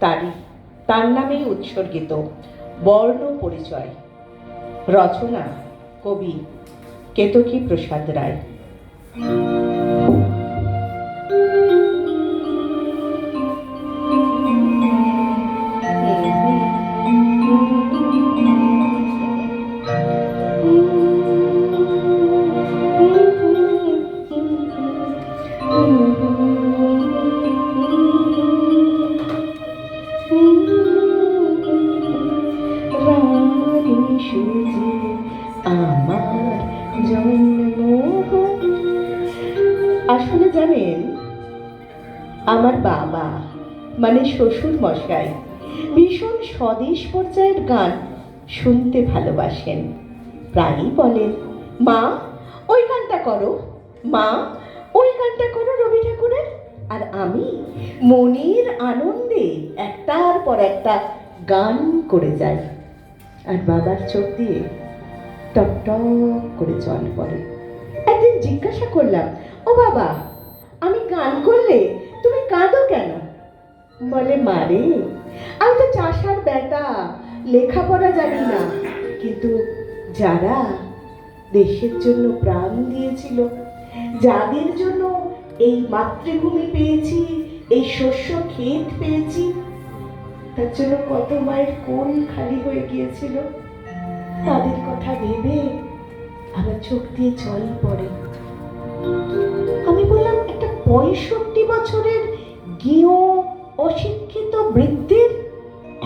তারই তার নামেই উৎসর্গিত বর্ণ পরিচয়। রচনা কবি কেতকী প্রসাদ রায়। আসলে জানেন, আমার বাবা মানে শ্বশুর মশাই, ভীষণ স্বদেশ পর্যায়ের গান শুনতে ভালোবাসেন। প্রায়ই বলেন, মা, ওই গানটা করো, মা, ওই গানটা করো রবি ঠাকুরের। আর আমি মনের আনন্দে একটার পর একটা গান করে যাই। আর বাবার চোখ দিয়ে টক টক করে জল পড়ে। একদিন জিজ্ঞাসা করলাম, ও বাবা, আমি গান করলে তুমি কাঁদো কেন? বলে মারে আমি তো চাষার বেটা, লেখাপড়া জানি না। কিন্তু যারা দেশের জন্য প্রাণ দিয়েছিল, যাদের জন্য এই মাতৃভূমি পেয়েছি, এই শস্য ক্ষেত পেয়েছি, তার জন্য কত মায়ের কোন খালি হয়ে গিয়েছিল? তাদের কথা ভেবে আমার চোখ দিয়ে জল পড়ে। আমি বললাম, একটা পঁয়ষট্টি বছরের গেঁয়ো অশিক্ষিত বৃদ্ধির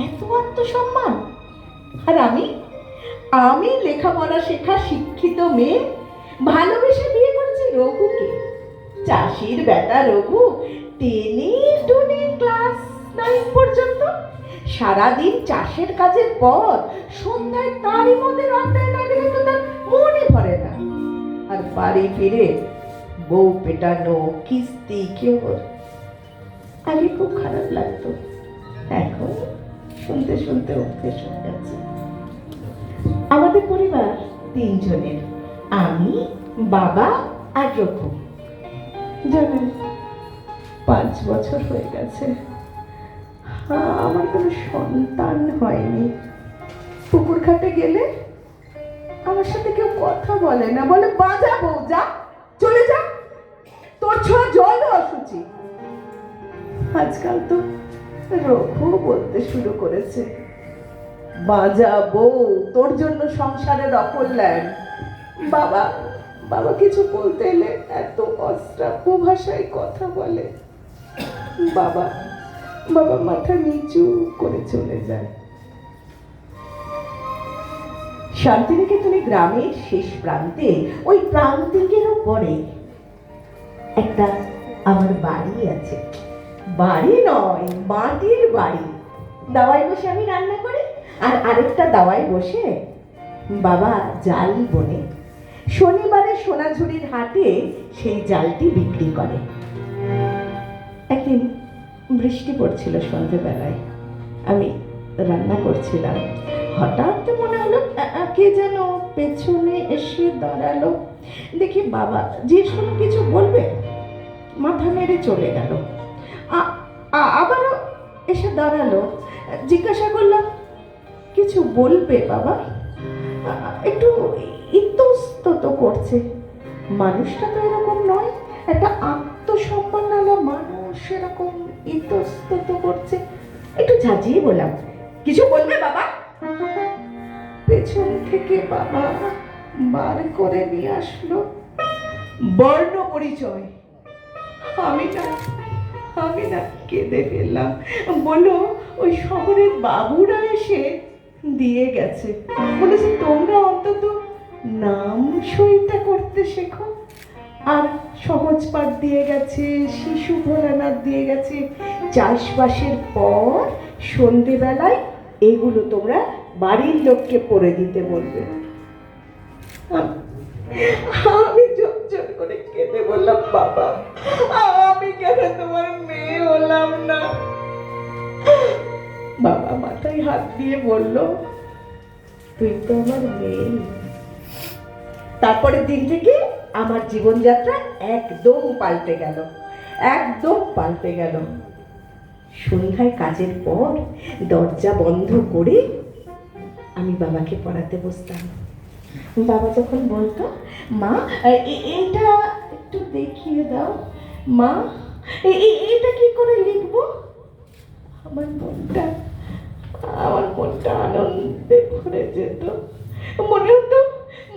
এত আত্মসম্মান? আর আমি আমি লেখাপড়া শেখা শিক্ষিত মেয়ে, ভালোবেসে বিয়ে করেছি রঘুকে। চাষির বেটা রঘু টেনে টুনে ক্লাস পর্যন্ত? সারাদিন চাষের কাজের পর সন্ধ্যায় তারই মধ্যে রান্নায় না গেলে তো তার মনে ভরে না। আর বাড়ি ফিরে বউ পেটানো কিস্তি কেউ আগে খুব খারাপ লাগতো। এখন শুনতে শুনতে যাচ্ছে আমাদের পরিবার তিনজনের, আমি, বাবা আর রঘু। জানেন, পাঁচ বছর হয়ে গেছে। আমার কোনো সন্তান হয়নি। পুকুর ঘাটে গেলে আমার সাথে কেউ কথা বলে না। বলে বাজা বউ, যা, চলে যা। তোর ছোঁয়া জল অসুচি আজকাল তো রঘু বলতে শুরু করেছে। বাজা বউ, তোর জন্য সংসারের অকল্যাণ বাবা বাবা কিছু বলতে এলে এত অস্ত্রাব্য ভাষায় কথা বলে। বাবা বাবা মাথা নিচু করে চলে যায়। শান্তিনিকেতনে গ্রামের শেষ প্রান্তে, ওই প্রান্তিকের পরে একটা আমার বাড়ি আছে। বাড়ি নয়, মাটির বাড়ি। দাওয়ায় বসে আমি রান্না করি, আর আরেকটা দাওয়ায় বসে বাবা জাল বনে। শনিবারে সোনাঝুরির হাটে সেই জালটি বিক্রি করে। একদিন বৃষ্টি পড়ছিল সন্ধেবেলায়। আমি রান্না করছিলাম। হঠাৎ মনে হলো কে যেন পেছনে এসে দাঁড়াল। দেখি বাবা, যে কোনো কিছু বলবে, মাথা মেরে চলে গেল। আবারও এসে দাঁড়াল। জিজ্ঞাসা করলাম, কিছু বলবে বাবা? একটু ইতস্তত করছে। মানুষটা তো এরকম নয়, একটা আত্মসম্মানওয়ালা একটু বললাম, কিছু বলবে বাবা? পেছন থেকে বাবা বার করে নিয়ে আসলো। বর্ণ পরিচয়। আমি না আমি না কেঁদে ফেললাম। বলল ওই শহরের বাবুরা এসে দিয়ে গেছে। বলেছে তোমরা অন্তত নাম সইটা করতে শেখো। আর সহজ পাঠ দিয়ে গেছে, শিশু ভোলানাথ দিয়ে গেছে। চাষবাসের পর সন্ধেবেলায় এগুলো তোমরা বাড়ির লোককে পড়ে দিতে বলবে। আম- জোর করে কেঁদে বললাম, বাবা, আমি কেন তোমার মেয়ে হলাম না? বাবা মাথায় হাত দিয়ে বলল, তুই তো আমার মেয়ে। তারপরের দিন থেকে আমার জীবনযাত্রা একদম পাল্টে গেল, একদম পাল্টে গেল। সন্ধ্যায় কাজের পর দরজা বন্ধ করে আমি বাবাকে পড়াতে বসতাম। বাবা যখন বলতো, মা, এ- এ- এইটা একটু দেখিয়ে দাও। মা, এ- এ- এইটা কি করে লিখব? আমার মনটা আমার মনটা আনন্দে ভরে যেত। মনে হতো,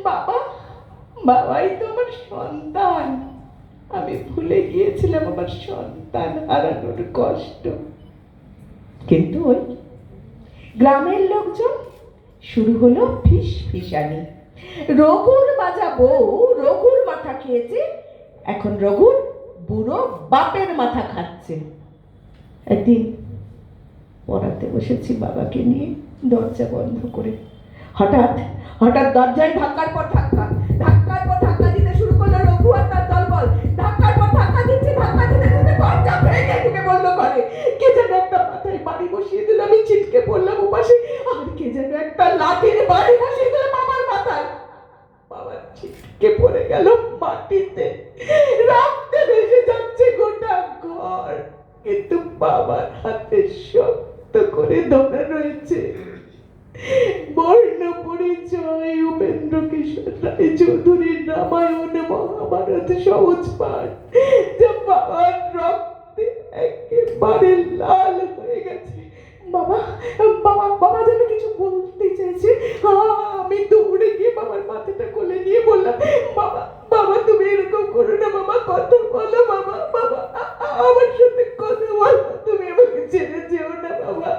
বাবা, বাবাই তো আমার সন্তান। আমি ভুলে গিয়েছিলাম আমার সন্তান হারানোর কষ্ট। কিন্তু ওই গ্রামের লোকজন শুরু হলো ফিস ফিসানি রঘুর বাজা বউ রঘুর মাথা খেয়েছে, এখন রঘুর বুড়ো বাপের মাথা খাচ্ছে। একদিন পড়াতে বসেছি বাবাকে নিয়ে দরজা বন্ধ করে। হঠাৎ হঠাৎ দরজায় ধাক্কার পর ধাক্কা। বসিয়ে দিল আমি ছিটকে পড়লাম উপাসে। আর কে যেন একটা লাঠির বাড়ি বসিয়ে দিল বাবার মাথায়। বাবা ছিটকে পড়ে গেল মাটিতে। রক্তে ভেসে যাচ্ছে গোটা ঘর। কিন্তু বাবার হাতে শক্ত করে ধরে রয়েছে। বর্ণ পরিচয় উপেন্দ্র কিশোর রায় চৌধুরীর রামায়ণ, মহাভারত, সহজ পাঠ। যা বাবার রক্তে একেবারে লাল বাবা বাবা যেন কিছু বলতে চাইছে আমি দৌড়ে গিয়ে বাবার মাথাটা কোলে নিয়ে বললাম, বাবা বাবা, তুমি এরকম করো না, বাবা, কথা বলো, বাবা বাবা আমার সাথে কথা বলো, তুমি আমাকে ছেড়ে যেও না, বাবা।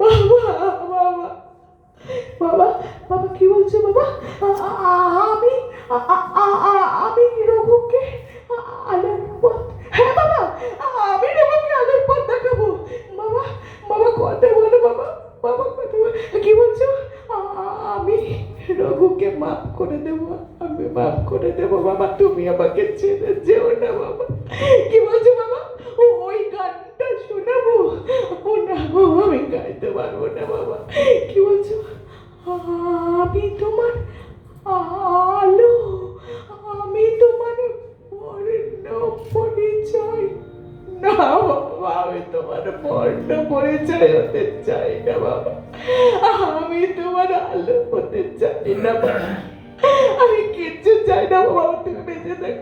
বাবা বাবা বাবা বাবা, কি বলছো, বাবা? আমি আ- আ- আ- আ- আমি রঘুকে আ- আলোর পথ হ্যাঁ বাবা আ- আমি রঘুকে আলোর পথ দেখাবো বাবা বাবা কথা বলো বাবা বাবা কথা বলো কি বলছো আ- আ- আমি রঘুকে মাফ করে দেবো আমি মাফ করে দেবো বাবা, তুমি আমাকে ছেড়ে যেও না বাবা। কি বলছো বাবা? ও, ওই গানটা শোনাবো? ও না ও আমি গাইতে পারব না বাবা। কি বলছো? আমি তোমার আলো, আমি তোমার বর্ণ পরিচয়। না বাবা, আমি তোমার বর্ণ পরিচয় হতে চাই না বাবা। আমি তোমার আলো হতে চাই না বাবা। আমি কিচ্ছু চাই না বাবা তুমি বেঁচে থাকো।